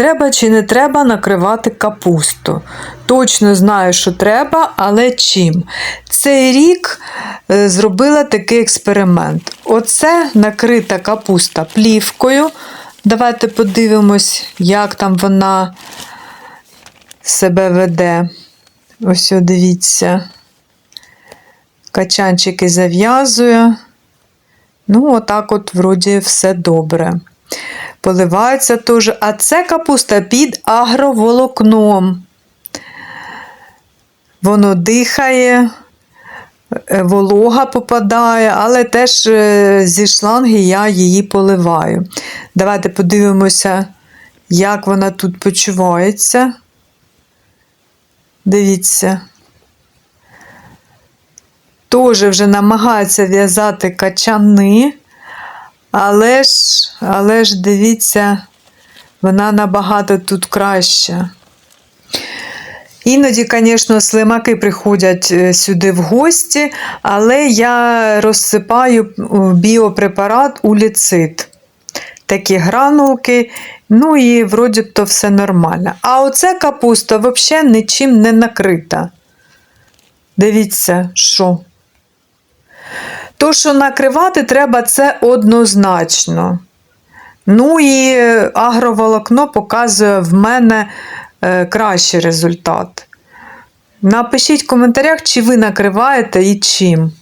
Треба чи не треба накривати капусту. Точно знаю, що треба, але чим? Цей рік е, зробила такий експеримент. Оце накрита капуста плівкою. Давайте подивимось, як там вона себе веде. Ось дивіться. Качанчики зав'язує. Ну, отак от, вроді, все добре. Поливається теж. А це капуста під агроволокном. Воно дихає, е, волога попадає, але теж е, зі шланги я її поливаю. Давайте подивимося, як вона тут почувається. Дивіться. Теж вже намагається в'язати качани, але ж, але ж дивіться, вона набагато тут краща. Іноді, звісно, слимаки приходять е, сюди в гості, але я розсипаю е, біопрепарат уліцит. Такі гранулки, ну і вроді то все нормально. А оця капуста взагалі нічим не накрита. Дивіться, що. Що накривати треба, це однозначно. Ну і агроволокно показує в мене е, кращий результат. Напишіть в коментарях, чи ви накриваєте і чим.